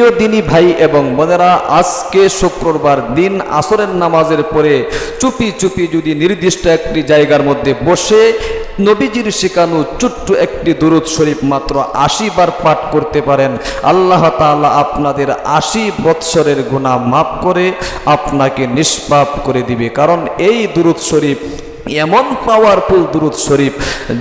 প্রিয় দিনী ভাই এবং বোনেরা, আজকে শুক্রবার দিন আসরের নামাজের পরে চুপি চুপি যদি নির্দিষ্ট একটি জায়গার মধ্যে বসে নবীজির শেখানো ছোট্ট একটি দুরুদ শরীফ মাত্র আশি বার পাঠ করতে পারেন, আল্লাহ তাআলা আপনাদের আশি বৎসরের গুণা মাফ করে আপনাকে নিষ্পাপ করে দিবে। কারণ এই দুরুদ শরীফ এমন পাওয়ারফুল দুরুদ শরীফ,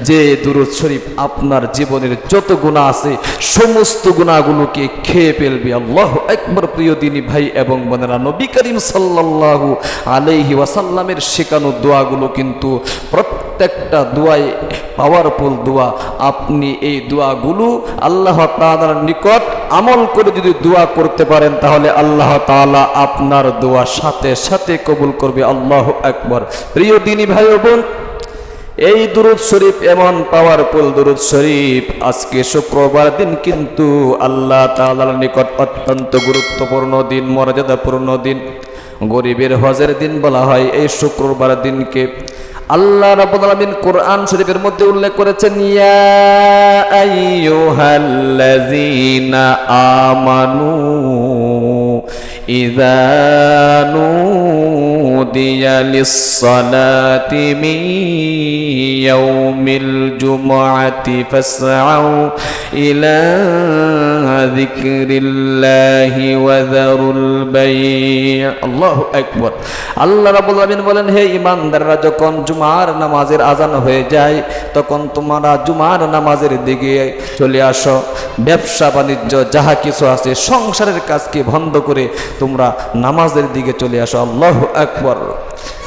যে দুরুদ শরীফ আপনার জীবনের যত গুণা আছে, সমস্ত গুণাগুলোকে খেয়ে ফেলবে। আল্লাহ একবার প্রিয় দিনী ভাই এবং বোনেরা, নবী করিম সাল্লাল্লাহু আলাইহি ওয়াসাল্লামের শেখানো দোয়াগুলো কিন্তু প্রত্যেকটা দোয়াই পাওয়ারফুল দোয়া। আপনি এই দোয়াগুলো আল্লাহ তাআলার নিকট আমল করে যদি দোয়া করতে পারেন, তাহলে আল্লাহ তাআলা আপনার দোয়া সাথে সাথে কবুল করবে। আল্লাহ একবার প্রিয় দিনী ভাই বোন এই দুরুদ শরীফ এমন পাওয়ারফুল দুরুদ শরীফ। আজকে শুক্রবার দিন কিন্তু আল্লাহ তাআলার নিকট অত্যন্ত গুরুত্বপূর্ণ দিন, মর্যাদাপূর্ণ দিন। গরিবের হজের দিন বলা হয়। এই শুক্রবার দিনকে আল্লাহ রাব্বুল আলামিন কোরআন শরীফের মধ্যে উল্লেখ করেছেন ইয়া আইয়ুহাল্লাযীনা আমানু ইযা নুদিয়া লিস-সালাতি মিন ইয়াউমিল জুমআতি ফাসআউ ইলা যিকরিল্লাহি ওয়া যারুল বাই' আল্লাহু আকবার আল্লাহ রাব্বুল আলামিন বলেন, হে ঈমানদাররা, যখন জুমার নামাজের আজান হয়ে যায়, তখন তোমরা জুমার নামাজের দিকে চলে আসো। ব্যবসা, বাণিজ্য, যাহা কিছু আছে, সংসারের কাজকে বন্ধ করে তোমরা নামাজের দিকে চলে আসো। আল্লাহ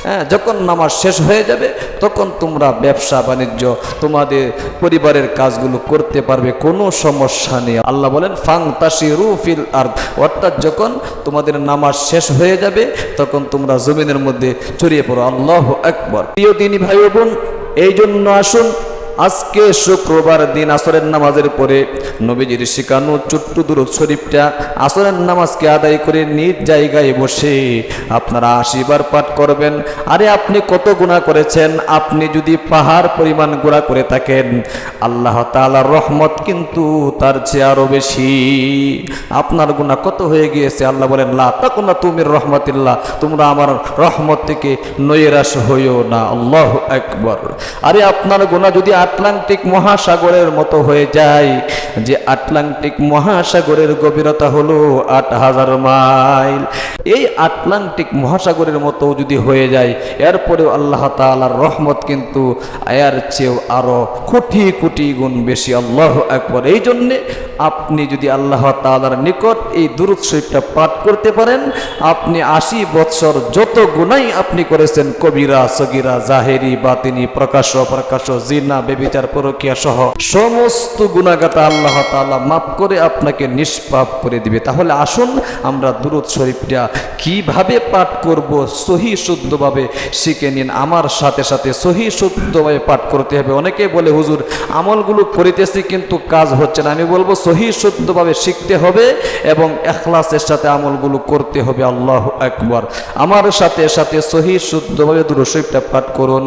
হ্যাঁ যখন নামাজ শেষ হয়ে যাবে, তখন তোমরা ব্যবসা, বাণিজ্য, তোমাদের পরিবারের কাজগুলো করতে পারবে, কোনো সমস্যা নেই। আল্লাহ বলেন ফাং তাসি রুফিল আর অর্থাৎ যখন তোমাদের নামাজ শেষ হয়ে যাবে, তখন তোমরা জমিনের মধ্যে ছড়িয়ে পড়ো। আল্লাহ একবার প্রিয় তিনি ভাই বোন এই জন্য আসুন আজকে শুক্রবার দিন আসরের নামাজের পরে নবীজির শিকানো ছোট্ট দুরুদ শরীফটা আসরের নামাজকে আদায় করে নিজ জায়গায় বসে আপনারা আশিবার পাঠ করবেন। আরে আপনি কত গুণা করেছেন? আপনি যদি পাহাড় পরিমাণ গুণা করে থাকেন, আল্লাহ তাআলার রহমত কিন্তু তার চেয়ে আরও বেশি। আপনার গুণা কত হয়ে গিয়েছে? আল্লাহ বলেন, লা তাকুনা তুমির রহমতিল্লাহ, তোমরা আমার রহমত থেকে নৈরাশ হইও না। আল্লাহ একবার আরে আপনার গুণা যদি আটলান্টিক মহাসাগরের মতো হয়ে যায়, যে আটলান্টিক মহাসাগরের গভীরতা হলো আট হাজার মাইল। এই আটলান্টিক মহাসাগরের মতো যদি হয়ে যায়, এরপরেও আল্লাহ তাআলার রহমত কিন্তু আয়ার চেয়েও আরও কোটি কোটি গুণ বেশি, আল্লাহ একবার এই জন্যে আপনি যদি আল্লাহ তালার নিকট এই দুরুদ শরীফটা পাঠ করতে পারেন, আপনি আশি বৎসর যত গুণাই আপনি করেছেন, কবিরা, সগিরা, জাহেরি, বাতিনি প্রকাশ অপ্রকাশ জিনা বেবিচার পরকিয়া সহ সমস্ত গুণাগাতা আল্লাহ তাআলা মাফ করে আপনাকে নিষ্পাপ করে দিবে। তাহলে আসুন আমরা দুরুদ শরীফটা কীভাবে পাঠ করব, সহি শুদ্ধভাবে শিখে নিন। আমার সাথে সাথে সহি শুদ্ধভাবে পাঠ করতে হবে। অনেকে বলে, হুজুর, আমলগুলো করিতেছি কিন্তু কাজ হচ্ছে না। আমি বলব, সহি শুদ্ধভাবে শিখতে হবে এবং এখলাসের সাথে আমলগুলো করতে হবে। আল্লাহ একবার আমার সাথে সাথে সহি শুদ্ধভাবে দুরুদ শরীফটা পাঠ করুন।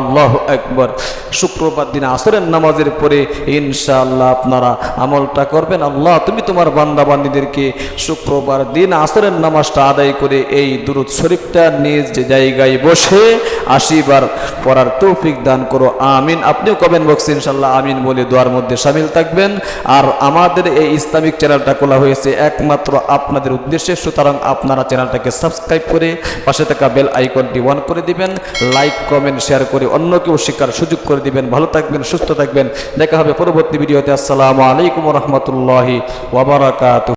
আল্লাহ একবার শুক্রবার দিন আসরের নামাজের পরে ইনশাআল্লাহ আপনারা আমলটা করবেন। আল্লাহ, তুমি তোমার বান্দাবান্দিদেরকে শুক্রবার দিন আসরের নামাজটা আদায় করে এই শরীফটা নিজ যে জায়গায় বসে আশিবার পড়ার তৌফিক দান করো। আমিন। আপনিও কবেন বক্স ইনশাল্লাহ আমিন বলে দোয়ার মধ্যে সামিল থাকবেন। আর আমাদের এই ইসলামিক চ্যানেলটা খোলা হয়েছে একমাত্র আপনাদের উদ্দেশ্যে। সুতরাং আপনারা চ্যানেলটাকে সাবস্ক্রাইব করে পাশে থাকা বেল আইকনটি অন করে দিবেন, লাইক, কমেন্ট, শেয়ার করে অন্যকেও শেখার সুযোগ করে দিবেন। ভালো থাকবেন, সুস্থ থাকবেন। দেখা হবে পরবর্তী ভিডিওতে। আসসালামু আলাইকুম রহমতুল্লাহি ওবরাকাত